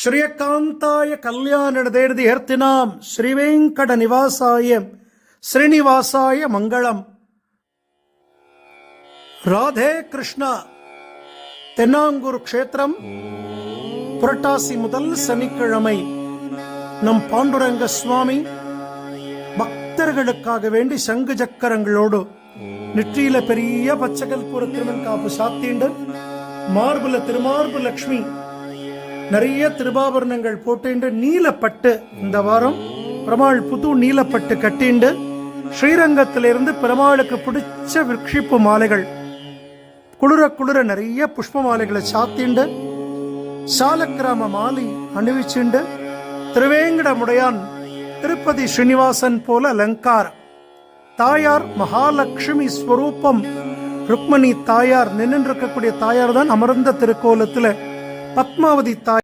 ಶ್ರೀಯಕಾಂತಾಯ ಕಲ್ಯಾಣದೇರ್ದಿ ಹೇರ್ತಿನಾಂ ಶ್ರೀವೆಂಕಟ ನಿವಾಸಾಯ ಶ್ರೀನಿವಾಸಾಯ ಮಂಗಳಂ ராதே கிருஷ்ணா தென்னாங்கூர் க்ஷேத்திரம் புரட்டாசி முதல் சனிக்கிழமை நம் பாண்டுரங்க சுவாமி பக்தர்களுக்காக வேண்டி சங்கு சக்கரங்களோடு நெற்றியில பெரிய பச்சைக்கல் பூர திருமன் காப்பு சாத்திண்டு மார்புல திருமார்பு லக்ஷ்மி நிறைய திருபாபரணங்கள் போட்டுண்டு நீலப்பட்டு இந்த வாரம் பெருமாள் புது நீலப்பட்டு கட்டிண்டு ஸ்ரீரங்கத்திலிருந்து பெருமாளுக்கு பிடிச்ச விக்ஷிப்பு மாலைகள். குளிர குளிர நிறைய புஷ்ப மாலைகளை சாத்திண்டு சாலக்கிராம மாலை அணிவிச்சுண்டு திருவேங்கடமுடையான் திருப்பதி ஸ்ரீனிவாசன் போல அலங்காரம் தாயார் மகாலட்சுமி ஸ்வரூபம். ருக்மணி தாயார் நின்று இருக்கக்கூடிய தாயார் தான் அமர்ந்த திருக்கோலத்துல பத்மாவதி தாய்